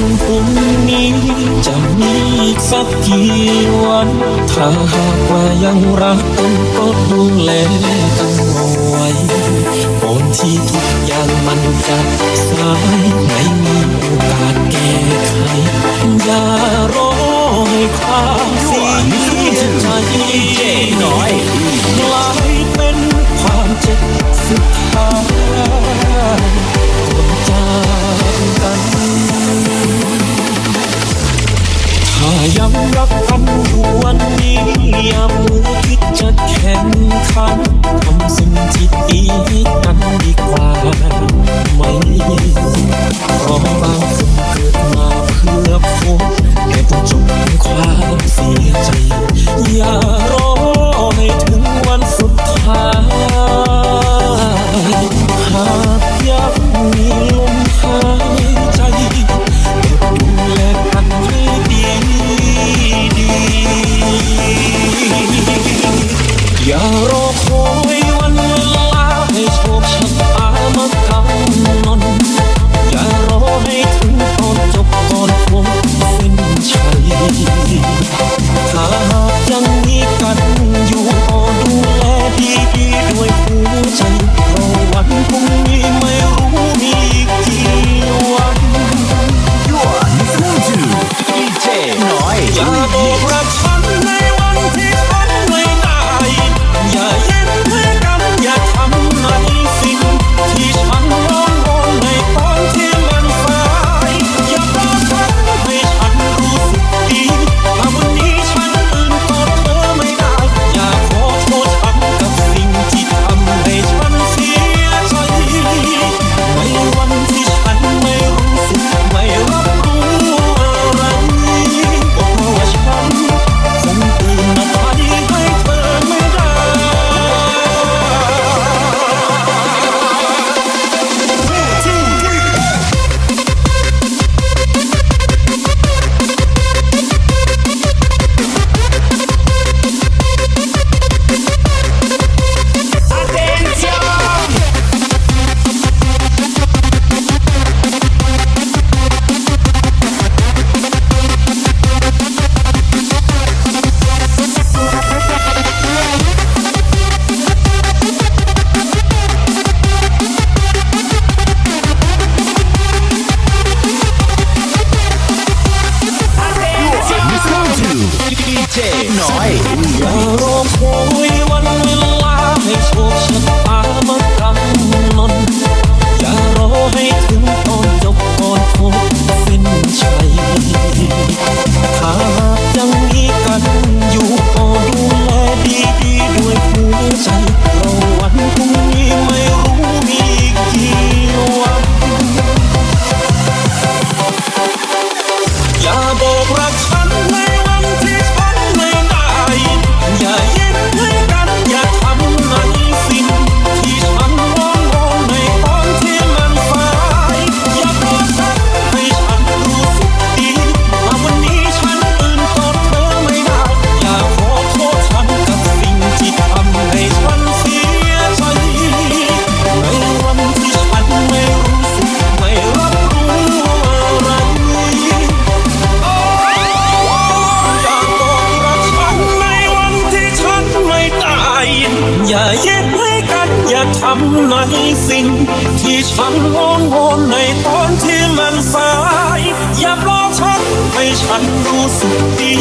วันพรุ่งนี้จะมีอีกสักกี่วัน ถ้าหากว่ายังรักกันก็ดูแลกันเอาไว้ผนที่ทุกอย่างมันจะสายไม่มี урок ฝันงงงวนในตอนที่มันสาย อย่าปล่อยฉันให้ฉันรู้สึกดี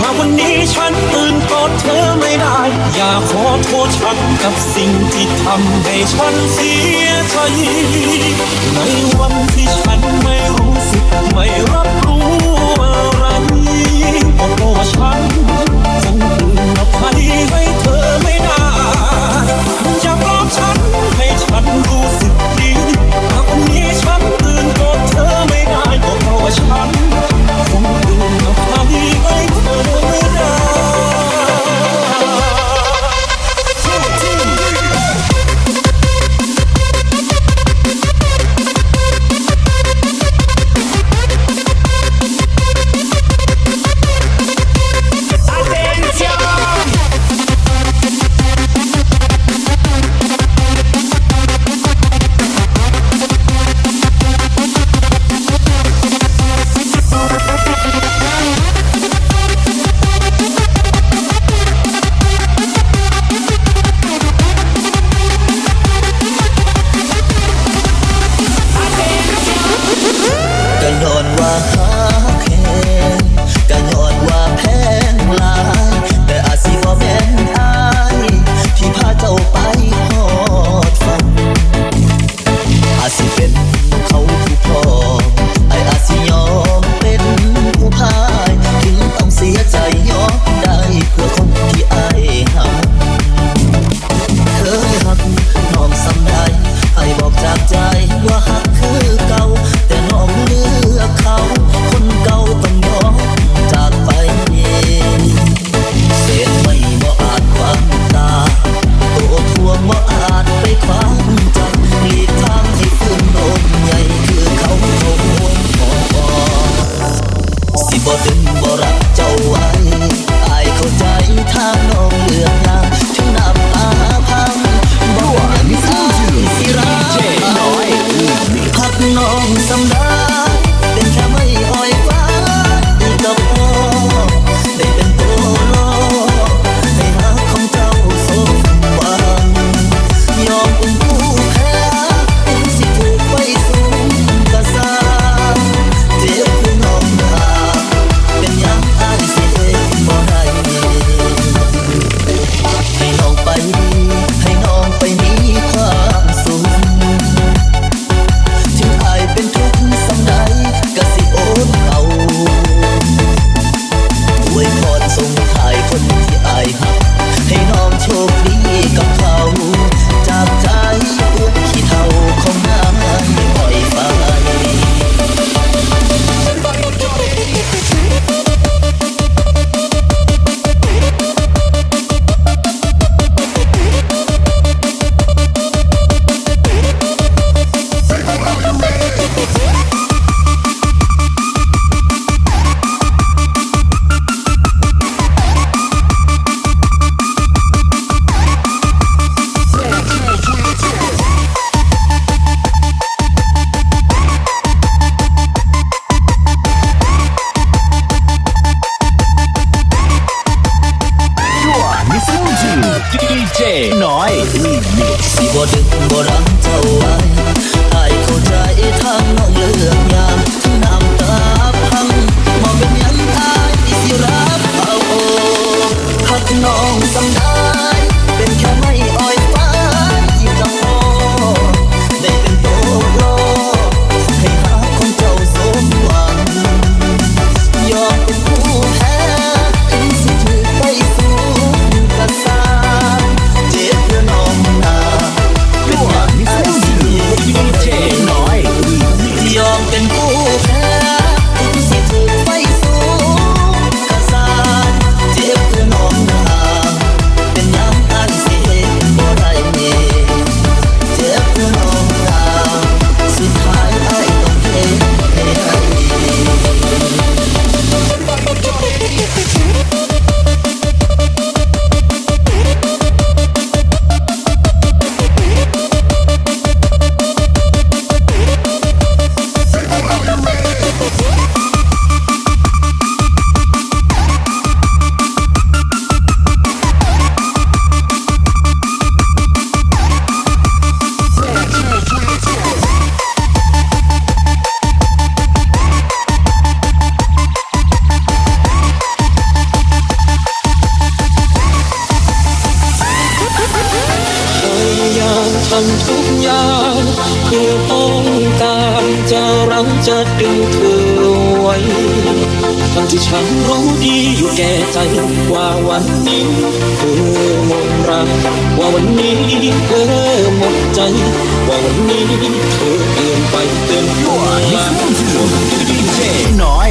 หากวันนี้ฉันตื่นกอดเธอไม่ได้ อย่าขอโทษฉันกับสิ่งที่ทำให้ฉันเสียใจในวันที่ ทำทุกอย่างเพื่อต้องกานจะรั้งจะดึงเธอไว้ทั้งที่ฉันรู้ดีอยู่แก่ใจว่าวันนี้เธอหมดรักว่าวันนี้เธอหมดใจ ว่าวันนี้เธอเกินไปเต็มหัวใจน้อย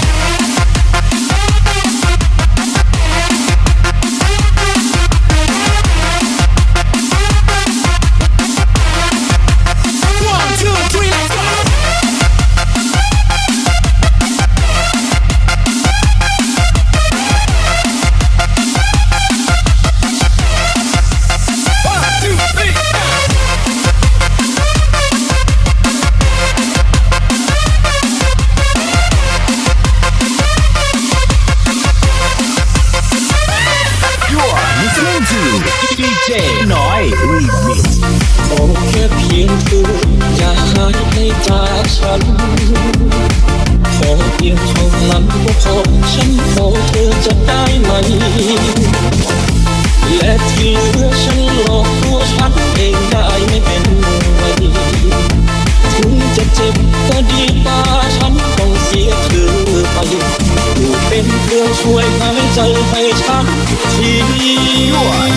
เธอจะได้ไหม และที่เหลือฉันหลอกตัวฉันเองได้ไม่เป็นไรถึงจะเจ็บก็ดีตาฉันต้องเสียเธอไปอยู่เป็นเครื่องช่วยหายใจให้ฉันที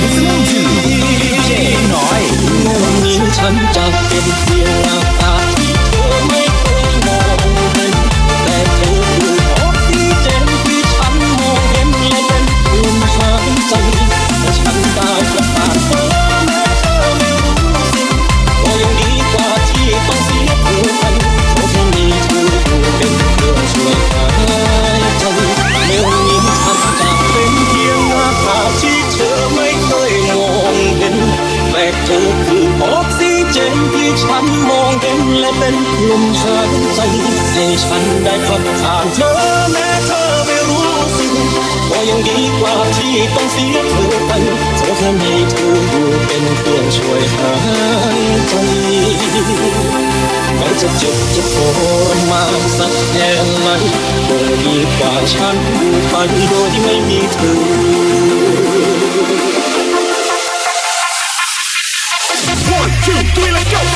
listening to DJ น้อยวันนี้ฉันจะเป็นเพียงหน้า มองเห็นและเป็นลมเธอใจให้ฉันได้พักผ่านเธอแม้เธอไม่รู้สึกว่ายังดีกว่าที่ต้องเสียเธอไปเธอแค่มีเธออยู่เป็นเพื่อนช่วยหายใจมันจะเจ็บจะทรมานสักแค่ไหนก็ดีกว่าฉันอยู่ไปโดยที่ไม่มีเธอ One, two, three, let's go!